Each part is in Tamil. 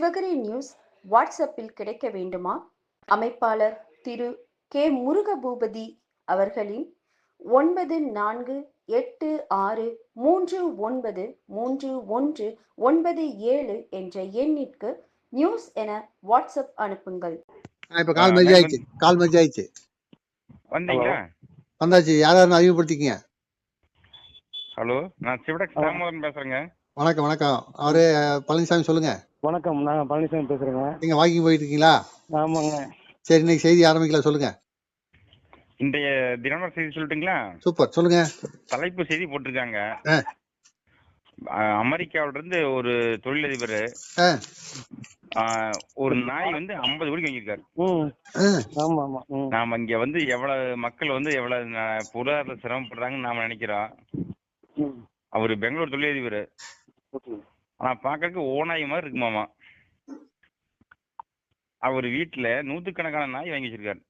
சிவகிரி நியூஸ் வாட்ஸ்அப்பில் கிடைக்க வேண்டுமா? அமைப்பாளர் திரு. கே. முருகபூபதி அவர்களின் ஒன்பது நான்கு எட்டு ஆறு மூன்று ஒன்பது மூன்று ஒன்று ஒன்பது ஏழு என்ற எண்ணிற்கு நியூஸ் என வாட்ஸ்அப் அனுப்புங்கள். இப்ப கால் மஜி ஆயிடுச்சு. கால் மஜி ஆயிடுச்சு. வந்தீங்களா? வந்தாச்சு. யார் அறிமுகப்படுத்திக்கங்க? ஹலோ நான் சிவடக். தாமோதரன் பேசுறேங்க. வணக்கம் வணக்கம். அவரு பழனிசாமி சொல்லுங்க. வணக்கம் நான் பழனிசாமி பேசுறேங்க. நீங்க வாக்கிங் போயிட்டு இருக்கீங்களா ஆமாங்க. சரி இன்னைக்கு செய்தி ஆரம்பிக்கலாம் சொல்லுங்க. இன்றைய தினமலர் செய்தி சொல்லட்டுங்களா? சூப்பர் சொல்லுங்க. தலைப்பு செய்தி போட்டிருக்காங்க. அமெரிக்காவுல இருந்து ஒரு தொழிலதிபர் ஒரு நாய் வந்து ஐம்பது கோடிக்கு வாங்கியிருக்காரு. நாம இங்க வந்து எவ்வளவு மக்கள் வந்து எவ்வளவு ந- பொருளாதார சிரமப்படுறாங்கன்னு நாம நினைக்கிறோம். அவரு பெங்களூர் தொழிலதிபர். ஓகே. ஆனா பாக்கறதுக்கு ஓநாய் மாதிரி இருக்குமாமா அவர் வீட்டுல நூத்துக்கணக்கான நாய் வாங்கி வச்சிருக்காரு.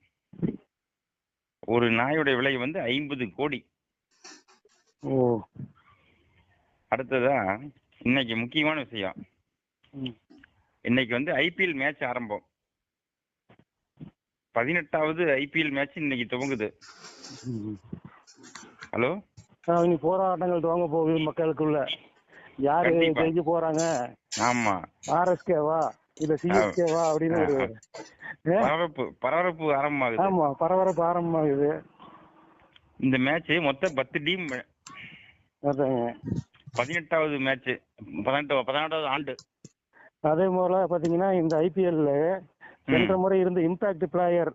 ஒரு நாயோட விலை வந்து ஐம்பது கோடி. ஓ. அடுத்ததா இன்னைக்கு முக்கியமான விஷயம். இன்னைக்கு வந்து ஐபிஎல் மேட்ச் ஆரம்பம். பதினெட்டாவது ஐபிஎல் மேட்ச் இன்னைக்கு துவங்குது. ஹலோ? போராட்டங்கள் துவங்க போகுது மக்களுக்குள்ள. யாரு. ஜெயிக்க போறாங்க? ஆமா. ஆர்எஸ்கேவா இல்ல சிஎஸ்கேவா அப்படின்னு ஒரு? பரபரப்பு பரபரப்பு ஆரம்பமாகுது. ஆமா பரபரப்பு ஆரம்பமாகுது. இந்த மேட்ச் மொத்தம் பத்து டீம். பதினெட்டாவது மேட்ச். பதினெட்டு பதினெட்டாவது ஆண்டு. அதே போல பாத்தீங்கன்னா இந்த ஐபிஎல்ல சென்ற முறை இருந்த இம்பாக்ட் பிளேயர்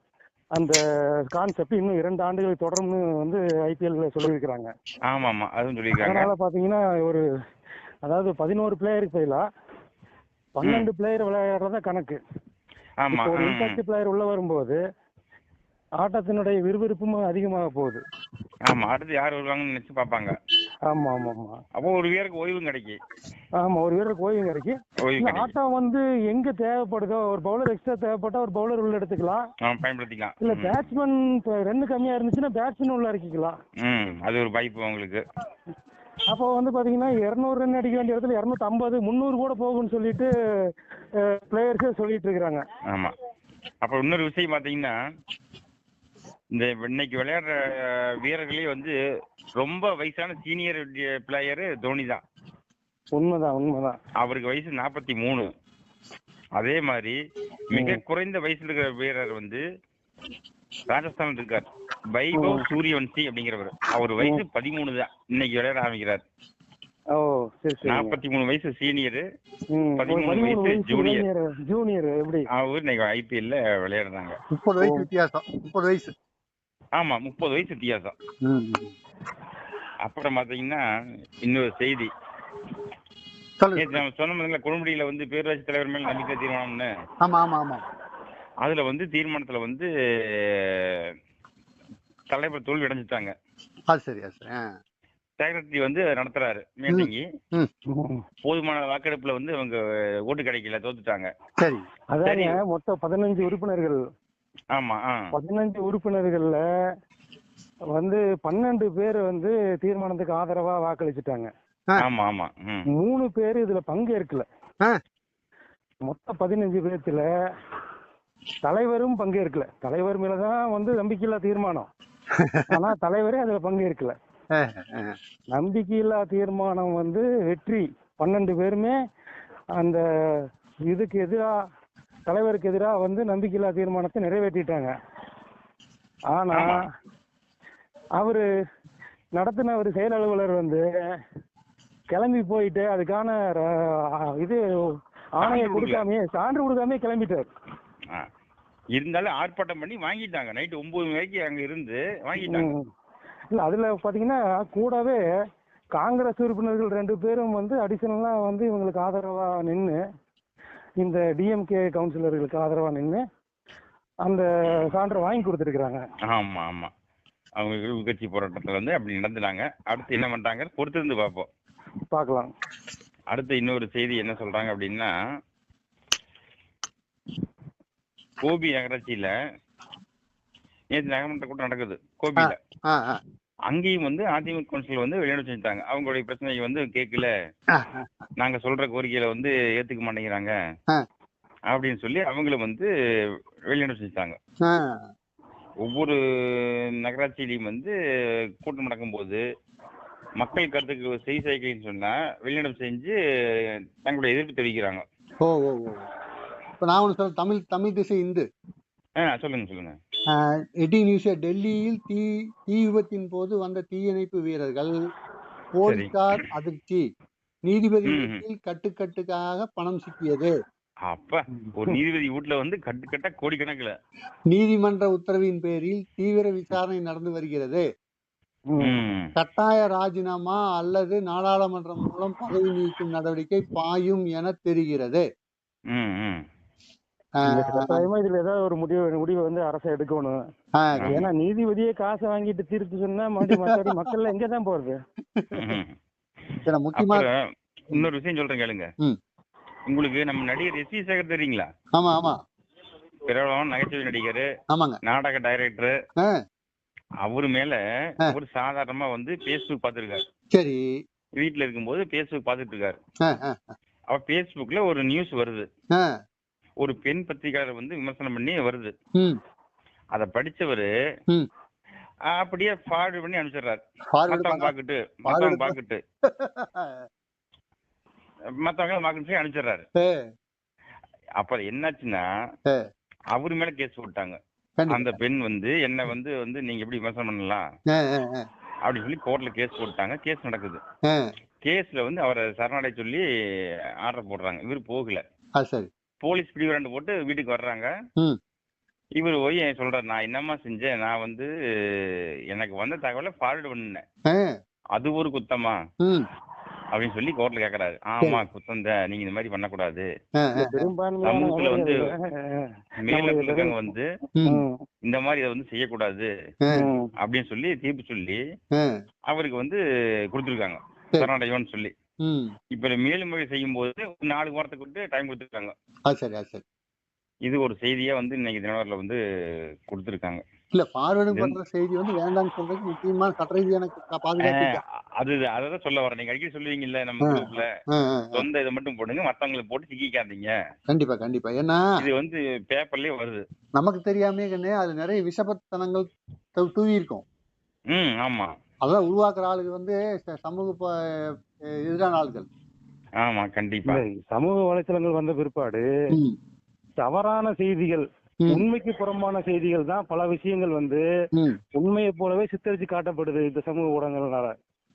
அந்த கான்செப்ட் இன்னும் இரண்டு ஆண்டுகள் தொடர்ந்து வந்து ஐபிஎல்ல சொல்லியிருக்கிறாங்க. ஆமா ஆமா அதுவும் சொல்லியிருக்காங்க. அதனால பாத்தீங்கன்னா ஒரு அதாவது பதினோரு பிளேயருக்கு பதிலா பன்னெண்டு பிளேயர் விளையாடுறத கணக்கு. ஒரு இம்பாக்ட் பிளேயர் உள்ள வரும்போது ஆட்டத்தினுடைய விறுவிறுப்பும் அதிகமாக போகுது. ஆமா அடுத்து யார் வருவாங்கன்னு நினைச்சு பார்ப்பாங்க. ஆமா ஆமா ஆமா. அப்போ ஒரு வீரருக்கு ஓய்வும் கிடைக்கும். ஆமா ஒரு வீரருக்கு ஓய்வு கிடைக்கும். ஆட்டம் வந்து எங்க தேவைப்படுதோ ஒரு பவுலர் எக்ஸ்ட்ரா தேவைப்பட்டா ஒரு பவுலர் உள்ள எடுத்துக்கலாம். பயன்படுத்திக்கலாம். இல்ல. பேட்ஸ்மேன் ரன் கம்மியா இருந்துச்சுன்னா பேட்ஸ்மேன் உள்ள இறக்கிக்கலாம். அது ஒரு வாய்ப்பு உங்களுக்கு. அப்போ வந்து பாத்தீங்கன்னா இருநூறு ரன் அடிக்க வேண்டிய இடத்துல இருநூத்தி ஐம்பது முந்நூறு கூட போகும்னு சொல்லிட்டு பிளேயர்ஸே சொல்லிட்டு இருக்கிறாங்க. ஆமா. அப்புறம் இன்னொரு விஷயம் பாத்தீங்கன்னா இந்த இன்னைக்கு விளையாடுற வீரர்களே வந்து ரொம்ப வயசான சீனியர் பிளேயர் தோனி தான். உண்மைதான் உண்மைதான். அவருக்கு வயசு நாற்பத்தி மூணு. அதே மாதிரி மிக குறைந்த வயசுல இருக்கிற வீரர் வந்து ராஜஸ்தான் இருக்கார். வைபவ் சூரியவன்சி அப்படிங்கிறவர். அவர் வயசு பதிமூணு தான் இன்னைக்கு விளையாட ஆரம்பிக்கிறார். ஓ சரி சரி. நாற்பத்தி மூணு வயசு சீனியர். பதிமூணு வயசு junior ஜூனியர் எப்படி? அவர் இன்னைக்கு ஐபிஎல்ல விளையாடுறாங்க. முப்பது வயசு வித்தியாசம். முப்பது வயசு. ஆமா முப்பது வயசு வித்தியாசம். அப்புறம் பாத்தீங்கன்னா இன்னொரு செய்தி. நம்ம சொன்ன மாதிரிங்களா குழுமுடியில வந்து பேரூராட்சி தலைவர் மேல நம்பிக்கை தீர்மானம்னு. ஆமா ஆமா ஆமா. அதுல வந்து தீர்மானத்துல வந்து தலைவர் தோல்வி அடைஞ்சிட்டாங்க. அது சரி அது சரி ஆ. சேகரத்தி வந்து நடத்துறாரு மீட்டிங்கி. போதுமான வாக்கெடுப்புல வந்து அவங்க ஓட்டு கிடைக்கல தோத்துட்டாங்க. சரி. அதாங்க மொத்தம் பதினஞ்சு உறுப்பினர்கள். ஆமா பதினஞ்சு உறுப்பினர்கள்ல வந்து பன்னெண்டு பேர் வந்து தீர்மானத்துக்கு ஆதரவா வாக்களிச்சுட்டாங்க. ஆமா ஆமா மூணு பேர் இதுல பங்கேற்கல. ஆ. மொத்தம் பதினஞ்சு பேர்த்துல தலைவரும் பங்கேற்கல தலைவர் மேலதான் வந்து நம்பிக்கையில்லா தீர்மானம் ஆனா தலைவரே அதுல பங்கேற்கல ஆ. நம்பிக்கையில்லா தீர்மானம் வந்து வெற்றி பன்னெண்டு பேருமே அந்த இதுக்கு எதிரா தலைவருக்கு எதிரா வந்து நம்பிக்கையில்லா தீர்மானத்தை நிறைவேற்றிட்டாங்க ஆனா. அவரு நடத்தின ஒரு செயல் அலுவலர் வந்து கிளம்பி போயிட்டு அதுக்கான இது ஆணையை சான்று கொடுக்காமயே சான்று கொடுக்காமயே கிளம்பிட்டார். இருந்தாலும் ஆர்ப்பாட்டம் பண்ணி வாங்கிட்டாங்க. நைட்டு ஒன்பது மணிக்கு அங்க இருந்து வாங்கிட்டாங்க. இல்ல அதுல பாத்தீங்கன்னா கூடவே காங்கிரஸ் உறுப்பினர்கள் ரெண்டு பேரும் வந்து அடிஷனலா வந்து இவங்களுக்கு ஆதரவா நின்னு இந்த டிஎம்கே கவுன்சிலர்களுக்கு ஆதரவா நின்னு அந்த சான்றை வாங்கி கொடுத்துருக்காங்க ஆமா ஆமா. அவங்க உட்கட்சி போராட்டத்துல வந்து அப்படி நடந்துனாங்க அடுத்து என்ன பண்றாங்க பொறுத்திருந்து பார்ப்போம். பார்க்கலாம். அடுத்து இன்னொரு செய்தி என்ன சொல்றாங்க அப்படின்னா கோபி நகராட்சியில நேற்று நகரமன்ற கூட்டம் நடக்குது கோபியில. அங்கேயும் வந்து அதிமுக கவுன்சில் வந்து வெளியிட செஞ்சுட்டாங்க அவங்களுடைய பிரச்சனையை வந்து கேட்கல. நாங்க சொல்ற கோரிக்கையில வந்து ஏத்துக்க மாட்டேங்கிறாங்க. அப்படின்னு சொல்லி அவங்கள வந்து வெளிநடப்பு செஞ்சாங்க ஆ, ஒவ்வொரு நகராட்சியிலையும் வந்து கூட்டம் நடக்கும்போது மக்கள் கருத்துக்கு செய் சேர்க்கலைன்னு சொன்னா வெளிநடப்பு செஞ்சு தங்களுடைய எதிர்ப்பு தெரிவிக்கிறாங்க. இப்போ நான் ஒன்று சொல்ல தமிழ் தமிழ் திசை இந்து. சொல்லுங்க சொல்லுங்க. எடி நியூஸ் டெல்லியில் தீ தீ விபத்தின் போது வந்த தீயணைப்பு வீரர்கள் போலீசார் அதிர்ச்சி. நீதிபதி கட்டுக்கட்டுக்காக பணம் சிக்கியது. அப்ப ஒரு நீதிபதி வீட்டுல வந்து கட்டு கட்டா கோடிக்கணக்குல. நீதிமன்ற உத்தரவின் பேரில் தீவிர விசாரணை நடந்து வருகிறது. கட்டாய ராஜினாமா அல்லது நாடாளுமன்றம் மூலம் பதவி நீக்கும் நடவடிக்கை பாயும் என தெரிகிறது. கட்டாயமா இதுல ஏதாவது ஒரு முடிவு முடிவை வந்து அரசு எடுக்கணும். ஏன்னா நீதிபதியே காசை வாங்கிட்டு தீர்ப்பு சொன்னா மறுபடியும் மக்கள் எங்க தான் போறது? முக்கியமா இன்னொரு விஷயம் சொல்றேன் கேளுங்க. உங்களுக்கு நம்ம நடிகர் எஸ் வி சேகர் தெரியுங்களா? ஆமா ஆமா. பிரபலமான நகைச்சுவை நடிகர் ஆமாங்க. நாடக டைரக்டர். அவரு மேல. ஒரு சாதாரணமா வந்து பேஸ்புக் பார்த்திருக்காரு. சரி. வீட்டுல இருக்கும்போது பேஸ்புக் பார்த்துட்டு இருக்காரு. அப்ப பேஸ்புக்ல ஒரு நியூஸ் வருது. ஒரு பெண் பத்திரிகையாளர் வந்து விமர்சனம் பண்ணி வருது. அத படிச்சவரு. அப்படியே ஃபார்வர்ட் பண்ணி அனுப்பிச்சிடுறாரு. மத்தவங்க பாக்குட்டு மத்தவங்க பாக்குட்டு மத்தவங்க பாக்குட்டு அனுப்பிச்சிடுறாரு. அப்ப என்னாச்சுன்னா. அவரு மேல கேஸ் போட்டாங்க. அந்த பெண் வந்து என்ன வந்து வந்து நீங்க எப்படி விமர்சனம் பண்ணலாம்? அப்படின்னு சொல்லி கோர்ட்ல கேஸ் போட்டாங்க. கேஸ் நடக்குது. கேஸ்ல வந்து அவரை சரணடை சொல்லி ஆர்டர் போடுறாங்க. இவர் போகல. சரி. போலீஸ் பிடிவு ரெண்டு போட்டு வீட்டுக்கு வர்றாங்க. ம். இவர் போய் சொல்றாரு நான் என்னம்மா செஞ்சேன்? நான் வந்து எனக்கு வந்த தகவலை ஃபார்வர்டு பண்ணேன் அது ஒரு குத்தமா? ம். அப்படின்னு சொல்லி கோர்ட்ல கேக்குறாரு. ஆமா குத்தம் தான். நீங்க இந்த மாதிரி பண்ணக்கூடாது. சமூகத்துல வந்து நபர்கள், மேல நம்மளுக்கு இருக்கவங்க வந்து இந்த மாதிரி இதை வந்து செய்யக்கூடாது. அப்படின்னு சொல்லி தீர்ப்பு சொல்லி அவருக்கு வந்து கொடுத்துருக்காங்க. சரி. சரணடையோன்னு சொல்லி. இப்ப மேல்முறை செய்யும் போது நாலு வாரத்துக்கு விட்டு டைம் கொடுத்துருக்காங்க. சரி சரி. இது ஒரு செய்தியா வந்து இன்னைக்கு தினவரில் வந்து கொடுத்துருக்காங்க. இல்ல ஃபார்வர்டு இது- பண்ற செய்தி வந்து வேண்டாம்னு சொல்றதுக்கு முக்கியமான சட்ட ரீதியான பாதுகாப்பு. அது அதான் சொல்ல வரேன். நீங்க அடிக்கடி சொல்லுவீங்கல்ல நம்ம. குரூப்ல. சொந்த இதை மட்டும் போடுங்க மத்தவங்களை போட்டு சிக்கிக்காதீங்க. கண்டிப்பா கண்டிப்பா. ஏன்னா இது வந்து பேப்பர்லயே வருது. நமக்கு தெரியாமே கண்ணே அது நிறைய விஷபத்தனங்கள் தூவி இருக்கும். ம் ஆமா. அதெல்லாம் உருவாக்குற ஆளுங்க வந்து சமூக எதிரான ஆளுகள் ஆமா கண்டிப்பா. சமூக வலைத்தளங்கள் வந்த பிற்பாடு தவறான செய்திகள் உண்மைக்கு புறம்பான செய்திகள் தான் பல விஷயங்கள் வந்து. உண்மையை போலவே சித்தரிச்சு காட்டப்படுது இந்த சமூக ஊடகங்களால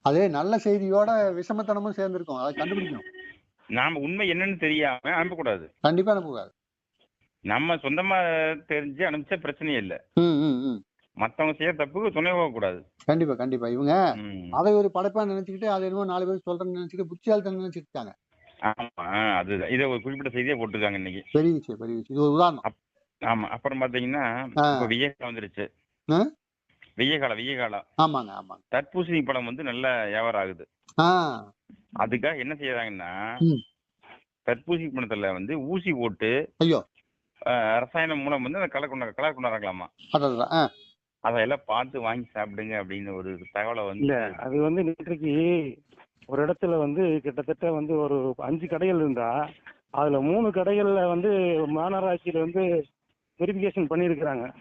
அதே நல்ல செய்தியோட விஷமத்தனமும் சேர்ந்திருக்கும். அதை கண்டுபிடிக்கணும். நாம உண்மை என்னன்னு தெரியாம அனுப்பக்கூடாது. கண்டிப்பா அனுப்பக்கூடாது. நம்ம சொந்தமா தெரிஞ்சு அனுப்பிச்சா பிரச்சனையே இல்ல. மத்தவங்க செய்யற தப்புக்கு துணை போகக்கூடாது. கண்டிப்பா கண்டிப்பா. இவங்க. அதை ஒரு படைப்பா நினைச்சுக்கிட்டு அதை என்னமோ நாலு பேர் சொல்றேன்னு நினைச்சுக்கிட்டு புத்தியாலத்தனம் நினைச்சிட்டு இருக்காங்க ஆமா அதுதான் இதை ஒரு குறிப்பிட்ட செய்தியா போட்டிருக்காங்க இன்னைக்கு. பெரிய விஷயம் பெரிய விஷயம். இது ஒரு உதாரணம். ஆமா அப்புறம் பாத்தீங்கன்னா வெய்ய காலம் வந்துருச்சு? வெய்ய காலம் வெய்ய காலம் ஆமாங்க ஆமாங்க. தர்பூசணி பழம் வந்து நல்ல வியாபாரம் ஆகுது அதுக்காக என்ன செய்யறாங்கன்னா. தர்பூசணி பழத்துல வந்து ஊசி போட்டு ஐயோ. ரசாயனம் மூலம் வந்து அந்த கலர் கொண்டு கலர் ஆ. அதெல்லாம் பார்த்து வாங்கி சாப்பிடுங்க அப்படின்னு ஒரு தகவலை வந்து இல்ல அது வந்து நேற்றைக்கு ஒரு இடத்துல வந்து கிட்டத்தட்ட வந்து ஒரு அஞ்சு கடைகள் இருந்தா அதுல மூணு கடைகள்ல வந்து மாநகராட்சியில வந்து வெரிஃபிகேஷன் பண்ணியிருக்கிறாங்க.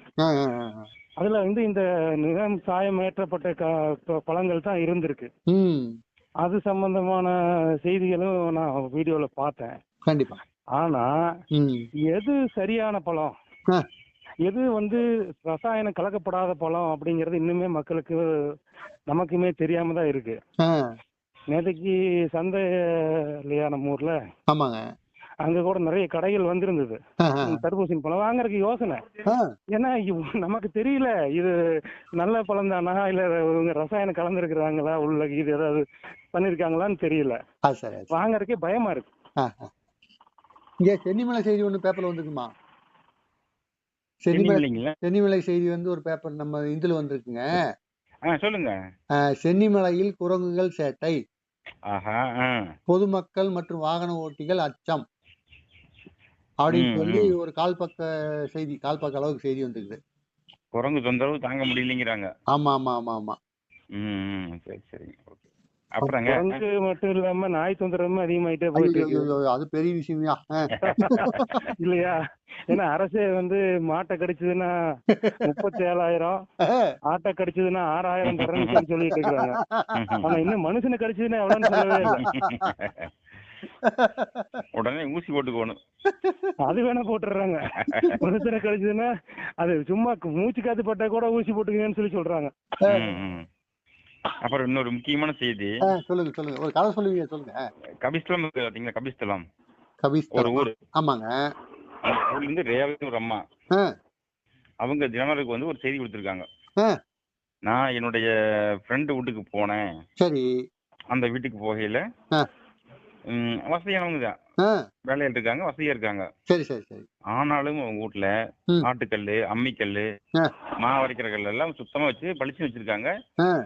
அதுல வந்து இந்த நிறம் சாயமேற்றப்பட்ட க- ப- பழங்கள் தான் இருந்திருக்கு. ம். அது சம்பந்தமான செய்திகளும் நான் வீடியோல பார்த்தேன். கண்டிப்பா. ஆனா எது சரியான பழம். எது வந்து ரசாயனம் கலக்கப்படாத பழம் அப்படிங்கிறது இன்னுமே மக்களுக்கு நமக்குமே தெரியாம தான் இருக்கு. நேற்றுக்கு சந்தை இல்லையா நம்ம ஊர்ல? ஆமாங்க. அங்க கூட நிறைய கடைகள் வந்திருந்தது. தர்பூசணி பழம் வாங்குறதுக்கு யோசனை. ஏன்னா நமக்கு தெரியல இது நல்ல பழம் தானா இல்ல இவங்க ரசாயனம் கலந்துருக்குறாங்களா உள்ள இது ஏதாவது பண்ணிருக்காங்களான்னு தெரியல. வாங்குறதுக்கே பயமா இருக்கு. இங்க சென்னிமலை செய்தி ஒண்ணு பேப்பர்ல வந்துருக்குமா? சென்னிமலை செய்தி வந்து ஒரு பேப்பர் நம்ம இதுல வந்திருக்குங்க. சொல்லுங்க. சென்னிமலையில் குரங்குகள் சேட்டை. பொதுமக்கள் மற்றும் வாகன ஓட்டிகள் அச்சம். அப்படின்னு சொல்லி. ஒரு கால் பக்க செய்தி கால் பக்க அளவுக்கு செய்தி வந்துருக்குது. குரங்கு தொந்தரவு தாங்க முடியலைங்கிறாங்க. ஆமா ஆமா ஆமா ஆமா. சரி ஓகே அப்புறங்க குரங்கு மட்டும் இல்லாம நாய் தொந்தரவும் அதிகமாயிட்டே போயிட்டு அது பெரிய விஷயம்யா. ஆ. இல்லையா? ஏன்னா அரசே வந்து மாட்டை கடிச்சதுன்னா முப்பத்தி ஏழாயிரம் ஆட்டை கடிச்சதுன்னா ஆறாயிரம் தரேன்னு சொல்லி சொல்லிட்டு இருக்காங்க. ஆனா இன்னும் மனுஷனை கடிச்சதுன்னா எவ்வளவுன்னு சொல்லவே இல்லை. உடனே ஊசி போட்டுக்கோணும் அது வேணா போட்டுடுறாங்க. மனுஷனை கடிச்சதுன்னா அது சும்மா மூச்சு காத்து பட்டா கூட ஊசி போட்டுக்கங்கன்னு சொல்லி சொல்றாங்க. அப்புறம் இன்னொரு முக்கியமான செய்தி. சொல்லுங்க சொல்லுங்க. ஒரு கதை சொல்லுவீங்க சொல்லுங்க. கபிஸ்தலம் இருக்கு பாத்தீங்களா கபிஸ்தலம். ஒரு கபிஸ்தலம் ஊர். ஆமாங்க. ஊர்ல இருந்து ரேவதி ஒரு அம்மா. அவங்க தினமலருக்கு வந்து ஒரு செய்தி கொடுத்துருக்காங்க. நான் என்னுடைய ஃப்ரெண்டு வீட்டுக்கு போனேன். சரி. அந்த வீட்டுக்கு போகையில வசதியானவங்க தான். வேலையில இருக்காங்க வசதியா இருக்காங்க. சரி சரி சரி. ஆனாலும் அவங்க வீட்டுல ம். ஆட்டுக்கல்லு அம்மிக்கல்லு ஆ. மாவு அரைக்கிற கல் எல்லாம் சுத்தமா வச்சு பளிச்சு வச்சிருக்காங்க.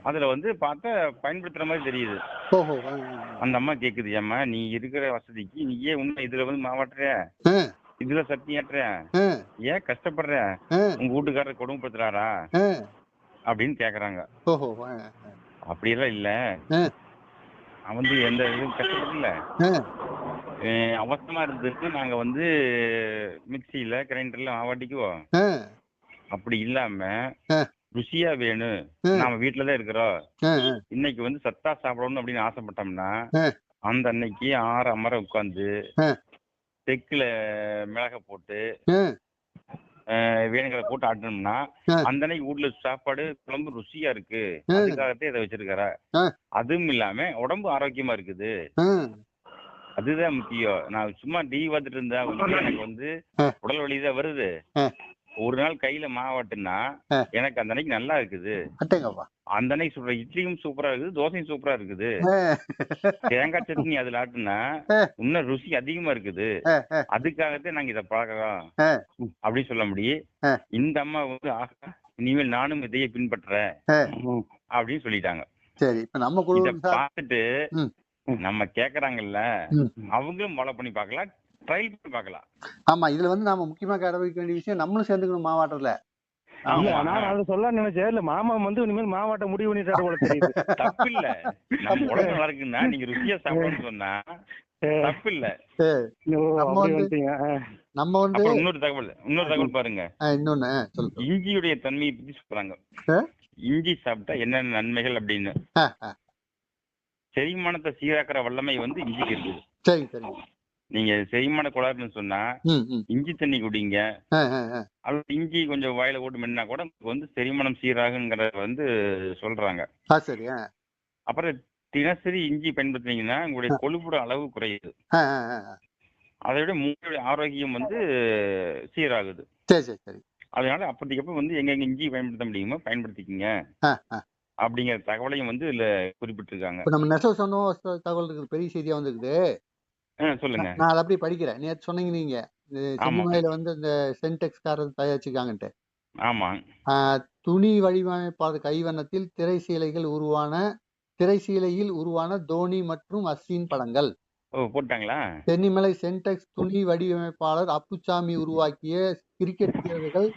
அதுல வந்து பார்த்தா பயன்படுத்துற மாதிரி தெரியுது. அந்த அம்மா கேக்குது ஏம்மா நீ இருக்கிற வசதிக்கு நீ ஏன் உண்மை இதுல வந்து மாவாட்டுற. இதுல சட்னி ஆட்டுற. ஏன் கஷ்டப்படுற? உங்க வீட்டுக்காரர் கொடுமைப்படுத்துறாரா? அப்படின்னு கேக்குறாங்க. அப்படியெல்லாம் இல்ல. அவன் வந்து எந்த இதுவும் கஷ்டப்படல அவசரமா இருந்ததுக்கு நாங்க வந்து மிக்சியில கிரைண்டர்ல மாவாட்டிக்குவோம் அப்படி இல்லாம. ருசியா வேணும். நாம வீட்டுல தான் இருக்கிறோம் இன்னைக்கு வந்து சத்தா சாப்பிடணும் அப்படின்னு ஆசைப்பட்டோம்னா. அந்த அன்னைக்கு ஆறு அமர உட்காந்து. தெக்குல மிளக போட்டு வேணுங்கிற போட்டு ஆட்டணும்னா. அந்த அன்னைக்கு வீட்ல சாப்பாடு குழம்பு ருசியா இருக்கு. அதுக்காகத்தான் இதை வச்சிருக்காரா ஆ. அதுவும் இல்லாம உடம்பு ஆரோக்கியமா இருக்குது அதுதான் முக்கியம் நான் சும்மா டிவி பார்த்துட்டு இருந்தா வந்து எனக்கு வந்து. உடல் வலி தான் வருது. ஒரு நாள் கையில மாவாட்டுனா. எனக்கு அந்த அன்னைக்கு நல்லா இருக்குது அந்த அன்னைக்கு சொல்ற இட்லியும் சூப்பரா இருக்குது தோசையும் சூப்பரா இருக்குது தேங்காய் சட்னி அதுல ஆட்டுனா. இன்னும் ருசி அதிகமா இருக்குது அதுக்காகத்தான் நாங்க இதை பழக்கிறோம் ஆ. அப்படின்னு சொல்ல முடியும். இந்த அம்மா வந்து இனிமேல் நானும் இதையே பின்பற்றுறேன் ஆ. அப்படின்னு சொல்லிட்டாங்க சரி இப்ப நம்ம பார்த்துட்டு. நம்ம கேக்குறாங்கல்ல. அவங்களும் ஃபாலோ பண்ணி பார்க்கலாம் ட்ரைல் பண்ணி பார்க்கலாம். ஆமா இதுல வந்து நாம முக்கியமா கடைபிடிக்க வேண்டிய விஷயம் நம்மளும் சேர்ந்துக்கணும் மாவாட்டத்துல. நான் அதை சொல்ல நினைச்சேன். இல்ல மாமா வந்து இனிமேல் மாவாட்ட முடிவு பண்ணிட்டாரு போல தெரியுது. தப்பு இல்ல நம்ம உடம்பு நல்லா இருக்குன்னா நீங்க ருசியா சாப்பிடணும்னு சொன்னா தப்பு இல்ல நம்ம வந்து-. நம்ம இன்னொரு தகவல் இன்னொரு தகவல் பாருங்க. இன்னொன்னு இஞ்சியுடைய தன்மையை பத்தி சொல்றாங்க? இஞ்சி சாப்பிட்டா என்னென்ன நன்மைகள் அப்படின்னு. செரிமானத்தை சீராக்குற வல்லமை வந்து இஞ்சிக்கு இருக்குது. சரி சரி. நீங்க செரிமான கோளாறுன்னு சொன்னா இஞ்சி தண்ணி குடிங்க. அல்லது இஞ்சி கொஞ்சம் வாயில போட்டு மென்னா கூட உங்களுக்கு வந்து செரிமானம் சீராகுங்கிறத வந்து சொல்றாங்க. அப்புறம் தினசரி இஞ்சி பயன்படுத்துனீங்கன்னா உங்களுடைய கொழுப்போட அளவு குறையுது. அதை விட மூளையுடைய ஆரோக்கியம் வந்து சீராகுது. சரி சரி சரி. அதனால அப்போதைக்கப்ப வந்து எங்கெங்க இஞ்சி பயன்படுத்த முடியுமோ பயன்படுத்திக்கங்க. அப்படிங்கிற தகவலையும் வந்து இதுல குறிப்பிட்டிருக்காங்க. நம்ம நெசவு சொன்னோம் ச- தகவல் இருக்குது பெரிய செய்தியா வந்திருக்குது. சொல்லுங்க. நான் அதை அப்படியே படிக்கிறேன். நேற்று சொன்னீங்க நீங்க. இந்த சென்னிமலையில வந்து இந்த சென்டெக்ஸ் காரர் தயாரிச்சிருக்காங்கன்ட்டு. ஆமா. துணி வடிவமைப்பாளர் கைவண்ணத்தில் திரை சீலைகள் உருவான திரை சீலையில் உருவான தோனி மற்றும் அஸ்வின் படங்கள். போட்டாங்களா? சென்னிமலை சென்டெக்ஸ் துணி வடிவமைப்பாளர் அப்புச்சாமி உருவாக்கிய கிரிக்கெட் வீரர்கள்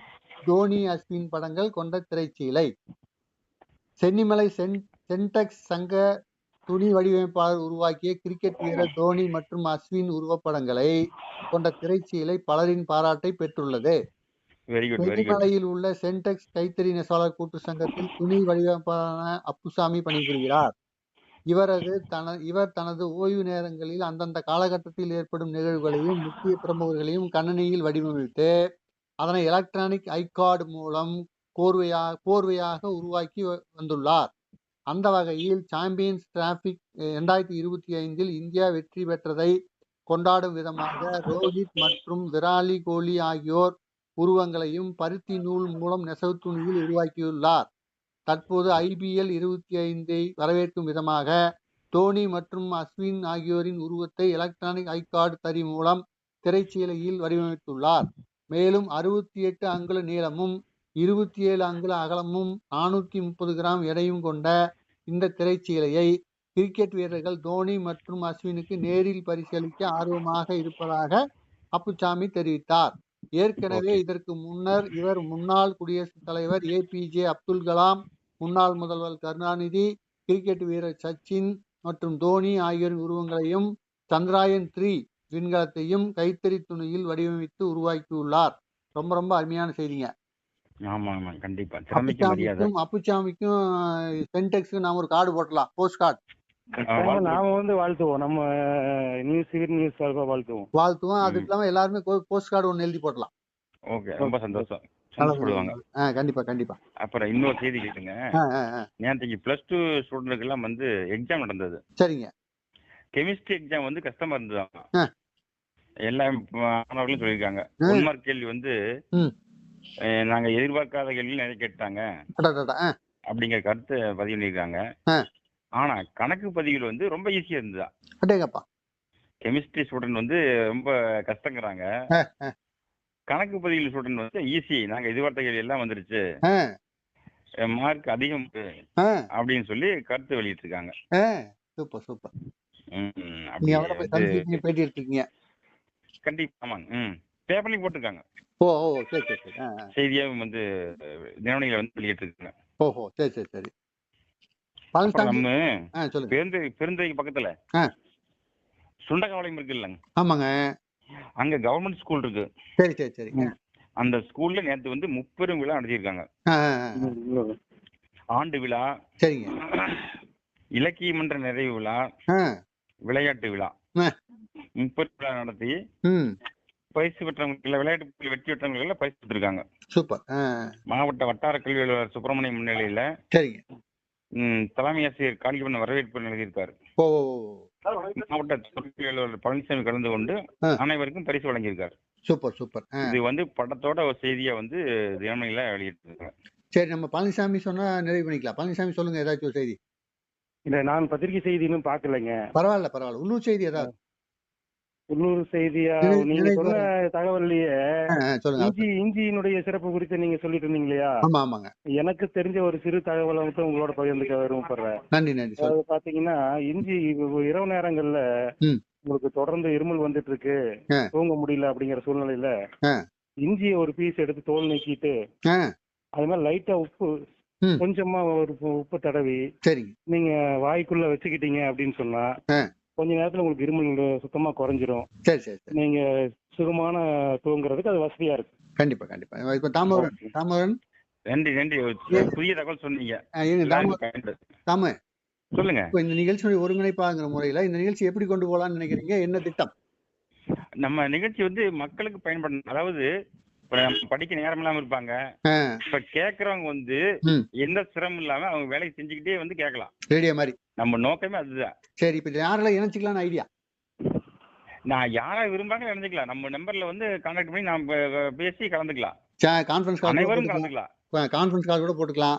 தோனி அஸ்வின் படங்கள் கொண்ட திரைச்சீலை சென்னிமலை சென் சென்டெக்ஸ் சங்க துணி வடிவமைப்பாளர் உருவாக்கிய கிரிக்கெட் வீரர் தோனி மற்றும் அஸ்வின் உருவப்படங்களை கொண்ட திரைச்சீலை பலரின் பாராட்டை பெற்றுள்ளது. சென்னிமலையில் உள்ள சென்டெக்ஸ் கைத்தறி நெசவாளர் கூட்டு சங்கத்தில் துணி வடிவமைப்பாளரான அப்புசாமி பணிபுரிகிறார். இவரது தன இவர் தனது ஓய்வு நேரங்களில் அந்தந்த காலகட்டத்தில் ஏற்படும் நிகழ்வுகளையும் முக்கிய பிரமுகர்களையும் கணினியில் வடிவமைத்து அதனை எலக்ட்ரானிக் ஐகார்டு மூலம் கோர்வையாக கோர்வையாக உருவாக்கி வ- வந்துள்ளார். அந்த வகையில் சாம்பியன்ஸ் டிராபிக் இரண்டாயிரத்தி இருபத்தி ஐந்தில் இந்தியா வெற்றி பெற்றதை கொண்டாடும் விதமாக ரோஹித் மற்றும் விராலி கோலி ஆகியோர் உருவங்களையும் பருத்தி நூல் மூலம் நெசவு துணியில் உருவாக்கியுள்ளார். தற்போது ஐபிஎல் இருபத்தி ஐந்தை வரவேற்கும் விதமாக தோனி மற்றும் அஸ்வின் ஆகியோரின் உருவத்தை எலக்ட்ரானிக் ஐகார்டு தறி மூலம் திரைச்சீலையில் வடிவமைத்துள்ளார். மேலும் அறுபத்தி எட்டு அங்குல நீளமும் இருபத்தி ஏழு அங்குல அகலமும் நானூற்றி முப்பது கிராம் எடையும் கொண்ட இந்த திரைச்சீலையை கிரிக்கெட் வீரர்கள் தோனி மற்றும் அஸ்வினுக்கு நேரில் பரிசீலிக்க ஆர்வமாக இருப்பதாக அப்புசாமி தெரிவித்தார். ஏற்கனவே. இதற்கு முன்னர் இவர் முன்னாள் குடியரசுத் தலைவர் ஏபிஜே அப்துல் கலாம் முன்னாள் முதல்வர் கருணாநிதி கிரிக்கெட் வீரர் சச்சின் மற்றும் தோனி ஆகியோரின் உருவங்களையும் சந்திராயன் த்ரீ விண்கலத்தையும் கைத்தறி துணியில் வடிவமைத்து உருவாக்கியுள்ளார். ரொம்ப ரொம்ப அருமையான செய்திங்க. ஆமா ஆமா கண்டிப்பா. திறமைக்கு மரியாதை. அப்புச்சாமிக்கும் அப்புச்சாமிக்கும் சென்டெக்ஸுக்கும் நாம ஒரு கார்டு போட்டலாம். Post card. நாம வந்து வாழ்த்துவோம். நம்ம நியூஸ் சிவில் நியூஸ் சார்பா வாழ்த்துவோம். வாழ்த்துவோம். அது. இல்லாம எல்லாருமே போஸ்ட் கார்டு ஒன்று எழுதி போட்டலாம் ஓகே ரொம்ப சந்தோஷம். ஆ கண்டிப்பா கண்டிப்பா. அப்புறம் இன்னொரு செய்தி கேட்டுங்க. நேற்றுக்கு பிளஸ் டூ ஸ்டூடெண்ட்டுக்கு எல்லாம் வந்து எக்ஸாம் நடந்தது. சரிங்க. கெமிஸ்ட்ரி எக்ஸாம் வந்து கஷ்டமா இருந்தது. எல்லா மாணவர்களும் சொல்லியிருக்காங்க. ஆ. ஒன் மார்க் கேள்வி வந்து நாங்க எதிர்பார்க்காத கேள்வி நிறைய கேட்டாங்க. அப்படிங்கிற கருத்தை பதிவு பண்ணியிருக்காங்க. ஆனா கணக்கு பதிவில் வந்து ரொம்ப ஈஸியா இருந்ததா? அடேங்கப்பா. கெமிஸ்ட்ரி ஸ்டூடெண்ட் வந்து ரொம்ப கஷ்டங்கிறாங்க. கணக்கு பதிவில் ஸ்டூடெண்ட் வந்து ஈஸி நாங்க எதிர்பார்த்த கேள்வி எல்லாம் வந்துருச்சு. மார்க் அதிகம். அப்படின்னு சொல்லி கருத்து வெளியிட்டிருக்காங்க. ஆ. Super super. நீங்க அவரை போய் வந்து சந்திச்சு பேட்டி எடுத்துருக்கீங்க கண்டிப்பா ஆமாங்க. ம். பேப்பர்லையும் போட்டிருக்காங்க. ஓ ஓ சரி சரி சரி. ஆ, ஆ. செய்தியாவும் வந்து தினமணிகளை வந்து வெளியிட்டிருக்காங்க. ஓஹோ சரி சரி சரி. அப்புறம் பழனிசாமி நம்ம ஆ சொல்லுங்க. பெருந்தை பெருந்தைக்கு பக்கத்துல ஆ. இருக்கு இல்லைங்க. ஆமாங்க. அங்க கவர்மெண்ட் ஸ்கூல் இருக்கு. சரி சரி சரி. ஆ, அந்த ஸ்கூல்ல நேத்து வந்து முப்பெரும் விழா நடத்தியிருக்காங்க. ஆ, ஆ, ஆ. ஆண்டு விழா சரிங்க. இலக்கிய மன்ற நிறைவு விழா ஆ, விளையாட்டு விழா. ஆ. முப்பது விழா நடத்தி ம். பரிசு பெற்றவங்களுக்கு இல்ல விளையாட்டு வெற்றி பெற்றவங்களுக்கு எல்லாம் பரிசு கொடுத்துருக்காங்க சூப்பர். மாவட்ட வட்டார கல்வி அலுவலர் சுப்பிரமணியம் முன்னிலையில சரிங்க. ம், தலைமை ஆசிரியர் காளிகண்ணன் வரவேற்பு எழுதியிருக்காரு ஓ ஓ ஓ, ஓ. மாவட்ட கல்வி அலுவலர் பழனிசாமி கலந்து கொண்டு. அனைவருக்கும் பரிசு வழங்கியிருக்காரு. Super super. இது வந்து படத்தோட ஒரு செய்தியை வந்து தினமணியில வெளியிட்டிருக்காங்க. சரி நம்ம பழனிசாமி சொன்னா நிறைவு பண்ணிக்கலாம். பழனிசாமி சொல்லுங்க ஏதாச்சும் ஒரு செய்தி. இல்ல நான் பத்திரிகை செய்தி இன்னும் பாக்கலைங்க பரவாயில்ல பரவாயில்ல. உள்ளூர் செய்தி ஏதாவது? உள்ளூர் செய்தியா? நீங்க சொன்ன தகவல்லையே. இஞ்சி இஞ்சியினுடைய சிறப்பு குறித்து நீங்க சொல்லிட்டு இருந்தீங்க இல்லையா ஆமா ஆமாங்க. எனக்கு தெரிஞ்ச ஒரு சிறு தகவலை மட்டும் உங்களோட பகிர்ந்துக்க விரும்பப்படுறேன் நன்றி நன்றி சொல்லு அதாவது பாத்தீங்கன்னா இஞ்சி இரவு நேரங்கள்ல. உங்களுக்கு தொடர்ந்து இருமல் வந்துட்டு இருக்கு. தூங்க முடியல அப்படிங்கிற சூழ்நிலையில. இஞ்சியை ஒரு பீஸ் எடுத்து தோல் நீக்கிட்டு அது மாதிரி லைட்டா உப்பு. கொஞ்சமா ஒரு உப்பு- தடவி நீங்க வாய்க்குள்ள வச்சுக்கிட்டீங்க அப்படின்னு சொன்னா. கொஞ்ச நேரத்துல உங்களுக்கு இருமல் சுத்தமா குறைஞ்சிரும். சரி சரி நீங்க சுகமான தூங்குறதுக்கு அது வசதியா இருக்கு. கண்டிப்பா கண்டிப்பா. இப்ப தாமோதரன் தாமோதரன்? நன்றி நன்றி. புதிய தகவல் சொன்னீங்க. தாமோ சொல்லுங்க. இப்போ இந்த நிகழ்ச்சியுடைய ஒருங்கிணைப்பாங்கிற முறையில இந்த நிகழ்ச்சி எப்படி கொண்டு போகலாம்னு நினைக்கிறீங்க? என்ன திட்டம்? நம்ம நிகழ்ச்சி வந்து மக்களுக்கு பயன்படணும் அதாவது படிக்க நேரம் இல்லாம இருப்பாங்க. இப்ப கேக்குறவங்க வந்து. எந்த சிரமம் இல்லாம அவங்க வேலையை செஞ்சுக்கிட்டே வந்து கேட்கலாம். ரேடியோ மாதிரி. நம்ம நோக்கமே அதுதான். சரி இப்ப யாரெல்லாம் இணைச்சிக்கலாம்னு ஐடியா? நான் யாரா விரும்பாங்க இணைஞ்சுக்கலாம். நம்ம நம்பர்ல வந்து கான்டாக்ட் பண்ணி நாம பேசி கலந்துக்கலாம். கான்ஃபரன்ஸ் கால் அனைவரும் கலந்துக்கலாம். கான்ஃபரன்ஸ் கால் கூட போட்டுக்கலாம்.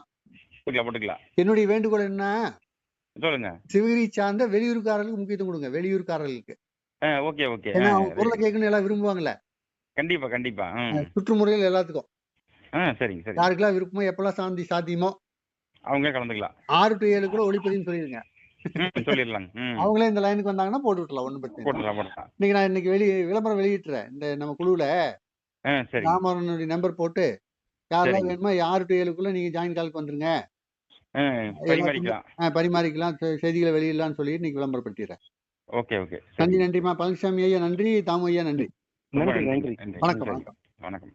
போட்டுக்கலாம் போட்டுக்கலாம். என்னுடைய வேண்டுகோள் என்ன? சொல்லுங்க. சிவகிரி சார்ந்த வெளியூர்காரர்களுக்கு முக்கியத்துவம் கொடுங்க வெளியூர்காரர்களுக்கு. Okay okay. ஏன்னா அவங்க பொருளை கேட்கணும் எல்லாம் விரும்புவாங்கல்ல. கண்டிப்பா கண்டிப்பா. சுற்றுமுறையில் எல்லாத்துக்கும். சரிங்க சரி யாருக்கெல்லாம் விருப்பமோ எப்பெல்லாம் சாந்தி சாத்தியமோ அவங்க கலந்துக்கலாம். ஆறு டு ஏழு கூட ஒளிப்பதின்னு சொல்லிருங்க. ம், சொல்லிடலாங்க. ம். அவங்களே இந்த லைனுக்கு வந்தாங்கன்னா போட்டு விட்டலாம் ஒன்றும் பிரச்சனை இல்லை. போட்டுடலாம் போட்டுடலாம். இன்னைக்கு நான் இன்னைக்கு வெளி விளம்பரம் வெளியிட்டுறேன் இந்த நம்ம குழுவுல ராமரனுடைய நம்பர் போட்டு யாரெல்லாம். வேணுமோ ஆறு டு ஏழுக்குள்ள நீங்க ஜாயின் கால்க்கு வந்துருங்க. பரிமாறிக்கலாம். பரிமாறிக்கலாம் செய்திகளை வெளியிடலாம்னு சொல்லி இன்னைக்கு விளம்பரப்படுத்திடுறேன். Okay okay. நன்றி நன்றிமா பழனிசாமி ஐயா நன்றி. தாமு ஐயா நன்றி. நன்றி நன்றி. வணக்கம். வணக்கம்.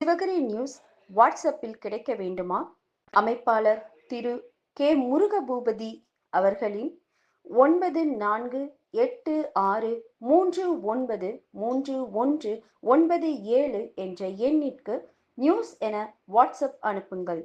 சிவகிரி நியூஸ் வாட்ஸ்அப்பில் கிடைக்க வேண்டுமா? அமைப்பாளர் திரு கே முருகபூபதி அவர்களின் ஒன்பது நான்கு எட்டு ஆறு மூன்று ஒன்பது மூன்று ஒன்று ஒன்பது ஏழு என்ற எண்ணிற்கு நியூஸ் என வாட்ஸ்அப் அனுப்புங்கள்.